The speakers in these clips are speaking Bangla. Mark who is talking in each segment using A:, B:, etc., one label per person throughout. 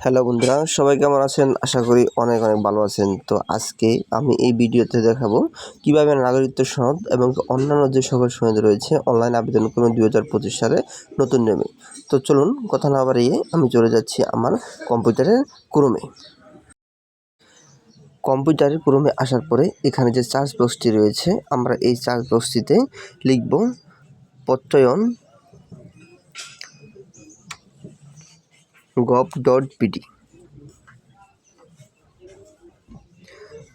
A: হ্যালো বন্ধুরা, সবাই কেমন আছেন? আশা করি অনেক অনেক ভালো আছেন। তো আজকে আমি এই ভিডিওতে দেখাবো কীভাবে নাগরিকত্ব সনদ এবং অন্যান্য যে সকল সনদ রয়েছে অনলাইন আবেদন করুন দুই হাজার পঁচিশ সালে নতুন নিয়মে তো চলুন, কথা না বাড়িয়ে আমি চলে যাচ্ছি আমার কম্পিউটারের ক্রমে। কম্পিউটারের ক্রমে আসার পরে এখানে যে চার্জ বক্সটি রয়েছে, আমরা এই চার্জ বক্সটিতে লিখব প্রত্যয়ন গভ ডট পিডি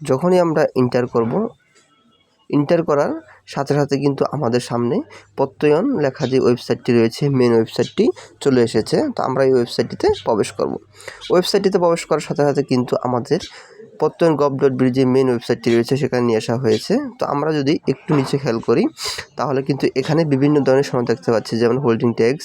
A: যখনই আমরা ইন্টার করব ইন্টার করার সাথে সাথে কিন্তু আমাদের সামনে প্রত্যয়ন লেখা যে ওয়েবসাইটটি রয়েছে মেন ওয়েবসাইটটি চলে এসেছে। তো আমরা এই ওয়েবসাইটটিতে প্রবেশ করব। ওয়েবসাইটটিতে প্রবেশ করার সাথে সাথে কিন্তু আমাদের প্রত্যয়ন গভ ডট বিডি যে মেন ওয়েবসাইটটি রয়েছে, সেখানে নিয়ে আসা হয়েছে। তো আমরা যদি একটু নিচে খেয়াল করি, তাহলে কিন্তু এখানে বিভিন্ন ধরনের সনদ দেখতে পাচ্ছি। যেমন হোল্ডিং ট্যাক্স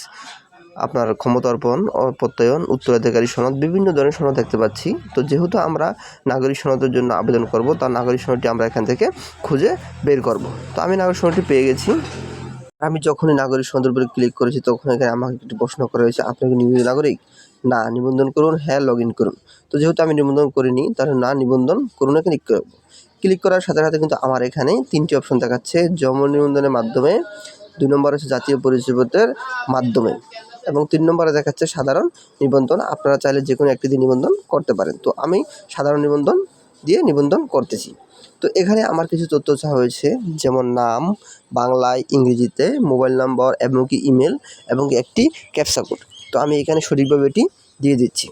A: আপনার ক্ষমতার্পণ, প্রত্যয়ন, উত্তরাধিকারী সনদ, বিভিন্ন ধরনের সনদ দেখতে পাচ্ছি। তো যেহেতু আমরা নাগরিক সনদের জন্য আবেদন করব, তার নাগরিক সনদটি আমরা এখান থেকে খুঁজে বের করব। তো আমি নাগরিক সনদটি পেয়ে গেছি। আমি যখনই নাগরিক সনদের উপরে ক্লিক করেছি, তখন এখানে আমাকে একটি প্রশ্ন করা হয়েছে, আপনি কি নিবন্ধিত নাগরিক? না, নিবন্ধন করুন হ্যাঁ লগ ইন করুন। তো যেহেতু আমি নিবন্ধন করিনি, তাহলে না নিবন্ধন করুন ক্লিক করব। ক্লিক করার সাথে সাথে কিন্তু আমার এখানে তিনটি অপশন দেখাচ্ছে জন্ম নিবন্ধনের মাধ্যমে, দুই নম্বর হচ্ছে জাতীয় পরিচয়পত্রের মাধ্যমে। এবং তিন নম্বরে দেখাচ্ছে সাধারণ নিবন্ধন। আপনারা চাইলে যে কোনো একটি দিয়ে নিবন্ধন করতে পারেন। তো আমি সাধারণ নিবন্ধন দিয়ে নিবন্ধন করতেছি। তো এখানে আমার কিছু তথ্য চাওয়া হয়েছে, যেমন নাম, বাংলায় ইংরেজিতে, মোবাইল নম্বর এবং কি ইমেল এবং একটি ক্যাপসা কোড। তো আমি এখানে সঠিকভাবে এটি দিয়ে দিচ্ছি।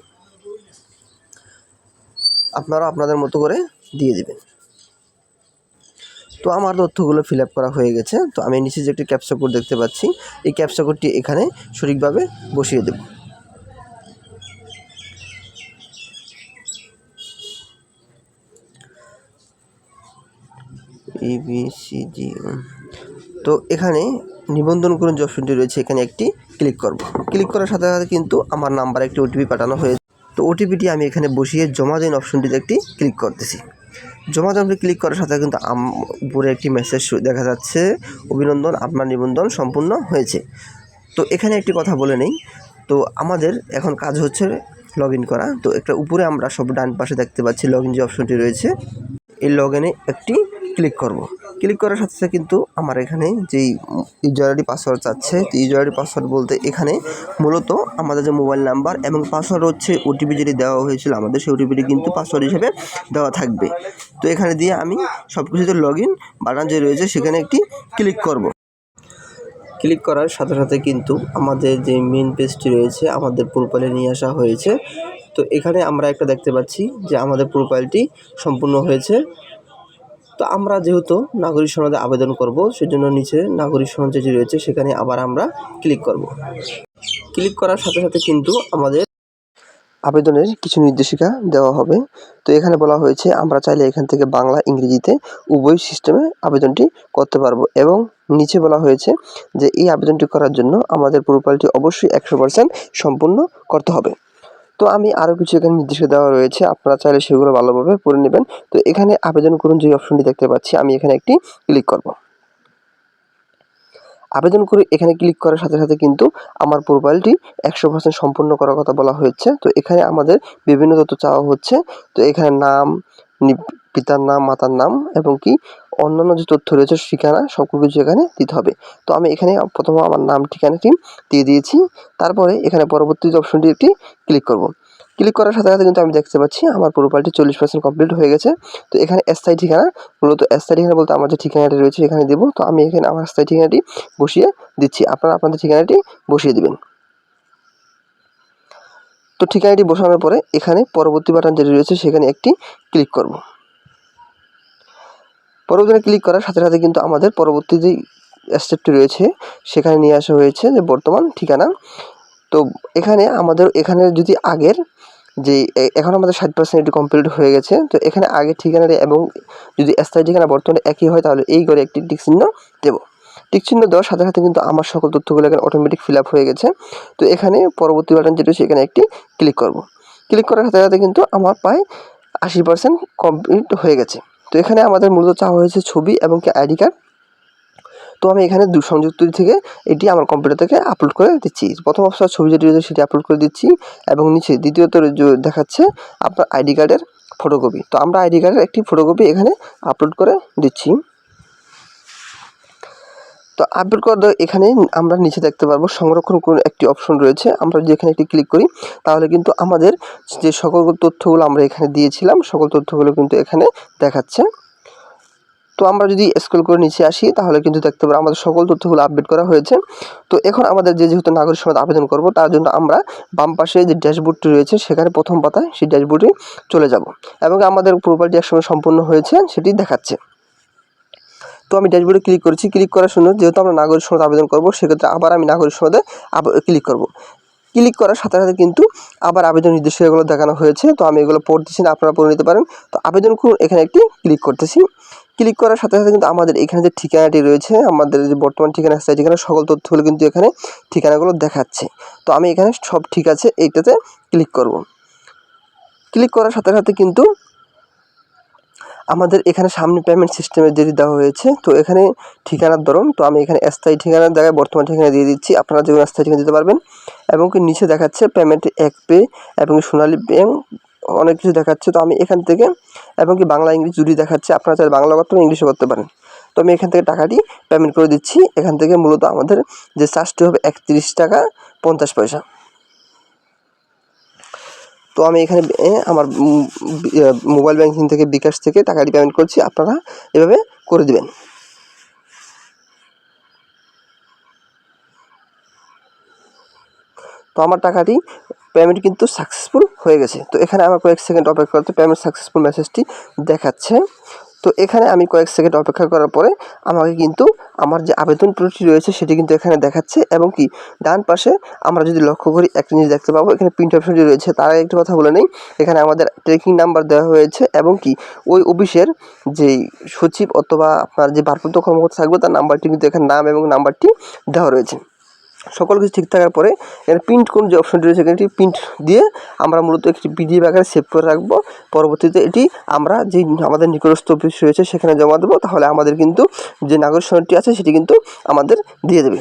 A: আপনারা আপনাদের মতো করে দিয়ে দেবেন। তো আমার তথ্যগুলো ফিল আপ করা হয়ে গেছে। তো আমি নিচে যে একটি ক্যাপসা কোড দেখতে পাচ্ছি, এই ক্যাপসা কোডটি এখানে সঠিকভাবে বসিয়ে দেব। এবিসিডি তো এখানে নিবন্ধন করুন যে অপশনটি রয়েছে, এখানে একটি ক্লিক করব। ক্লিক করার সাথে সাথে কিন্তু আমার নাম্বারে একটি ওটিপি পাঠানো হয়েছে তো ওটিপিটি আমি এখানে বসিয়ে জমা দিন অপশনটিতে একটি ক্লিক করতেছি। জমা দামটি ক্লিক করার সাথে কিন্তু উপরে একটি মেসেজ দেখা যাচ্ছে, অভিনন্দন, আপনার নিবন্ধন সম্পূর্ণ হয়েছে। তো এখানে একটি কথা বলে নেই। তো আমাদের এখন কাজ হচ্ছে লগ করা। তো একটা উপরে আমরা সব ডান পাশে দেখতে পাচ্ছি লগ যে অপশনটি রয়েছে, এই লগ একটি ক্লিক করব। ক্লিক করার সাথে সাথে কিন্তু আমার এখানে যেই ইউজার আইডি পাসওয়ার্ড চাচ্ছে তো ইউজার আইডি পাসওয়ার্ড বলতে এখানে মূলত আমাদের যে মোবাইল নাম্বার এবং পাসওয়ার্ড হচ্ছে ওটিপি যেটি দেওয়া হয়েছিল আমাদের, সেই ওটিপিটি কিন্তু পাসওয়ার্ড হিসেবে দেওয়া থাকবে। তো এখানে দিয়ে আমি সব কিছুতে লগ ইন বাটন যে রয়েছে, সেখানে একটি ক্লিক করব। ক্লিক করার সাথে সাথে কিন্তু আমাদের যে মেন পেজটি রয়েছে, আমাদের প্রোফাইলে নিয়ে আসা হয়েছে। তো এখানে আমরা একটা দেখতে পাচ্ছি যে আমাদের প্রোফাইলটি সম্পূর্ণ হয়েছে। তো আমরা যেহেতু নাগরিক সনদে আবেদন করব, সেজন্য নিচে নাগরিক সনদ যেটি রয়েছে সেখানে আবার আমরা ক্লিক করব। ক্লিক করার সাথে সাথে কিন্তু আমাদের আবেদনের কিছু নির্দেশিকা দেওয়া হবে। তো এখানে বলা হয়েছে, আমরা চাইলে এখান থেকে বাংলা, ইংরেজিতে উভয় সিস্টেমে আবেদনটি করতে পারব এবং নিচে বলা হয়েছে যে, এই আবেদনটি করার জন্য আমাদের প্রোফাইলটি অবশ্যই একশো সম্পূর্ণ করতে হবে। তো আমি আরও কিছু এখানে নির্দেশিকা দেওয়া রয়েছে। আপনারা চাইলে সেগুলো ভালোভাবে পড়ে নেবেন। তো এখানে আবেদন করুন যে অপশনটি দেখতে পাচ্ছি। আমি এখানে একটি ক্লিক করব। আবেদন করে এখানে ক্লিক করার সাথে সাথে কিন্তু আমার প্রোফাইলটি একশো পার্সেন্ট সম্পূর্ণ করার কথা বলা হয়েছে। তো এখানে আমাদের বিভিন্ন তথ্য চাওয়া হচ্ছে। তো এখানে নাম পিতার নাম, মাতার নাম এবং কি অন্যান্য যে তথ্য রয়েছে ঠিকানা সকল কিছু এখানে দিতে হবে। তো আমি এখানে প্রথমে আমার নাম ঠিকানাটি দিয়ে দিয়েছি। তারপরে এখানে পরবর্তী অপশনটি একটি ক্লিক করব। ক্লিক করার সাথে সাথে কিন্তু আমি দেখতে পাচ্ছি আমার প্রোফাইলটি চল্লিশ পার্সেন্ট কমপ্লিট হয়ে গেছে। তো এখানে স্থায়ী ঠিকানা, মূলত স্থায়ী ঠিকানা বলতে আমার যে ঠিকানাটি রয়েছে এখানে দেবো। তো আমি এখানে আমার স্থায়ী ঠিকানাটি বসিয়ে দিচ্ছি। আপনারা আপনাদের ঠিকানাটি বসিয়ে দিবেন। তো ঠিকানাটি বসানোর পরে এখানে পরবর্তী বাটন যেটি রয়েছে সেখানে একটি ক্লিক করব। পরবর্তীতে ক্লিক করার সাথে সাথে কিন্তু আমাদের পরবর্তী যে স্টেপটি রয়েছে, সেখানে নিয়ে আসা হয়েছে যে বর্তমান ঠিকানা। তো এখানে আমাদের, এখানে যদি আগের যে এখন আমাদের ষাট পার্সেন্ট এটি কমপ্লিট হয়ে গেছে, তো এখানে আগের ঠিকানাটি এবং যদি স্থায়ী ঠিকানা বর্তমানে একই হয়, তাহলে এই ঘরে একটি টিক চিহ্ন দেবো। টিক চিহ্ন দেওয়ার সাথে সাথে কিন্তু আমার সকল তথ্যগুলো এখানে অটোমেটিক ফিল আপ হয়ে গেছে। তো এখানে পরবর্তী বাটন যেটা সেখানে একটি ক্লিক করব। ক্লিক করার সাথে সাথে কিন্তু আমার প্রায় আশি পার্সেন্ট কমপ্লিট হয়ে গেছে। তো এখানে আমাদের মূলত চাওয়া হয়েছে ছবি এবং কি আইডি কার্ড। তো আমি এখানে দু সংযুক্ত থেকে এটি আমার কম্পিউটার থেকে আপলোড করে দিচ্ছি। প্রথম অপশন ছবি যেটি রয়েছে সেটি আপলোড করে দিচ্ছি এবং নিচে দ্বিতীয়ত দেখাচ্ছে আপনার আইডি কার্ডের ফটোকপি। তো আমরা আইডি কার্ডের একটি ফটোকপি এখানে আপলোড করে দিচ্ছি। তো আপডেট করার এখানে আমরা নিচে দেখতে পারব সংরক্ষণ করুন একটি অপশন রয়েছে। আমরা যদি এখানে একটি ক্লিক করি, তাহলে কিন্তু আমাদের যে সকল তথ্যগুলো আমরা এখানে দিয়েছিলাম, সকল তথ্যগুলো কিন্তু এখানে দেখাচ্ছে। তো আমরা যদি স্ক্রল করে নিচে আসি, তাহলে কিন্তু দেখতে পারব আমাদের সকল তথ্যগুলো আপডেট করা হয়েছে। তো এখন আমাদের যে যেহেতু নাগরিক সনদ আবেদন করব, তার জন্য আমরা বাম পাশে যে ড্যাশবোর্ডটি রয়েছে, সেখানে প্রথম পাতায় সেই ড্যাশবোর্ডে চলে যাব। এবং আমাদের প্রোফাইলটি একসময় সম্পূর্ণ হয়েছে, সেটি দেখাচ্ছে। তো আমি ড্যাশবোর্ডে ক্লিক করেছি। ক্লিক করার সময় যেহেতু আমরা নাগরিক সনদ আবেদন করব, সেক্ষেত্রে আবার আমি নাগরিক সনদে ক্লিক করব। ক্লিক করার সাথে সাথে কিন্তু আবার আবেদন নির্দেশিকাগুলো দেখানো হয়েছে। তো আমি এগুলো পড়তেছি না, আপনারা পড়ে নিতে পারেন। তো আবেদন করুন, এখানে একটি ক্লিক করতেছি। ক্লিক করার সাথে সাথে কিন্তু আমাদের এখানে যে ঠিকানাটি রয়েছে, আমাদের যে বর্তমান ঠিকানা আছে ঠিকানা, সকল তথ্যগুলো কিন্তু এখানে ঠিকানাগুলো দেখাচ্ছে। তো আমি এখানে সব ঠিক আছে, এইটাতে ক্লিক করব। ক্লিক করার সাথে সাথে কিন্তু আমাদের এখানে সামনে পেমেন্ট সিস্টেমে যেটি দেওয়া হয়েছে। তো এখানে ঠিকানার ধরন, তো আমি এখানে স্থায়ী ঠিকানার জায়গায় বর্তমান ঠিকানা দিয়ে দিচ্ছি। আপনারা যে কোনো স্থায়ী ঠিকানা দিতে পারবেন এবং কি নিচে দেখাচ্ছে পেমেন্ট এক পে এবং সোনালী ব্যাংক অনেক কিছু দেখাচ্ছে। তো আমি এখান থেকে এবং কি বাংলা ইংলিশ জুড়ি দেখাচ্ছে। আপনারা চাইলে বাংলা করতে পারেন, ইংলিশও করতে পারেন। তো আমি এখান থেকে টাকাটি পেমেন্ট করে দিচ্ছি। এখান থেকে মূলত আমাদের যে চার্জটি হবে একত্রিশ টাকা পঞ্চাশ পয়সা। তো আমি এখানে আমার মোবাইল ব্যাংকিং থেকে বিকাশ থেকে টাকাটি পেমেন্ট করছি, আপনারা এভাবে করে দেবেন। তো আমার টাকাটি পেমেন্ট কিন্তু সাকসেসফুল হয়ে গেছে। তো এখানে আমার কয়েক সেকেন্ড অপেক্ষা করতে পেমেন্ট সাকসেসফুল মেসেজটি দেখাচ্ছে। তো এখানে আমি কয়েক সেকেন্ড অপেক্ষা করার পরে আমাকে কিন্তু আমার যে আবেদন প্রতি রয়েছে সেটি কিন্তু এখানে দেখাচ্ছে এবং কি ডান পাশে আমরা যদি লক্ষ্য করি একটা জিনিস দেখতে পাবো, এখানে প্রিন্ট অপশনটি রয়েছে। তার আগে একটি কথা বলে নেই। এখানে আমাদের ট্রেকিং নাম্বার দেওয়া হয়েছে এবং কি ওই অফিসের যেই সচিব অথবা আপনার যে ভারপ্রাপ্ত কর্মকর্তা থাকবে তার নাম্বারটি কিন্তু এখানে নাম এবং নাম্বারটি দেওয়া রয়েছে। সকল কিছু ঠিক থাকার পরে এখানে প্রিন্ট কোন যে অপশনটি রয়েছে, এখানে প্রিন্ট দিয়ে আমরা মূলত একটি পিডিএফ আকারে সেভ করে রাখব। পরবর্তীতে এটি আমরা যে আমাদের নিকটস্থ অফিস রয়েছে, সেখানে জমা দেবো। তাহলে আমাদের কিন্তু যে নাগরিক সনদটি আছে, সেটি কিন্তু আমাদের দিয়ে দেবে।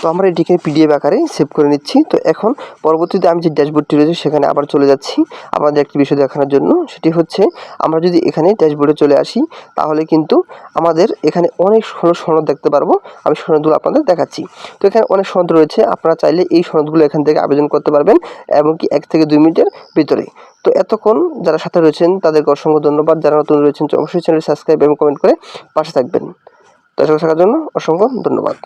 A: তো আমরা এটিকে পিডিএফ আকারে সেভ করে নিচ্ছি। তো এখন পরবর্তীতে আমি যে ড্যাশবোর্ডটি রয়েছে সেখানে আবার চলে যাচ্ছি আমাদের একটি বিষয় দেখানোর জন্য। সেটি হচ্ছে, আমরা যদি এখানে ড্যাশবোর্ডে চলে আসি, তাহলে কিন্তু আমাদের এখানে অনেক সনদ সনদ দেখতে পারব। আমি সনদগুলো আপনাদের দেখাচ্ছি। তো এখানে অনেক সনদ রয়েছে। আপনারা চাইলে এই সনদগুলো এখান থেকে আবেদন করতে পারবেন এবং কি এক থেকে দুই মিনিটের ভিতরে। তো এতক্ষণ যারা সাথে রয়েছেন, তাদেরকে অসংখ্য ধন্যবাদ। যারা নতুন রয়েছেন, অবশ্যই চ্যানেল সাবস্ক্রাইব এবং কমেন্ট করে পাশে থাকবেন। তো থাকার জন্য অসংখ্য ধন্যবাদ।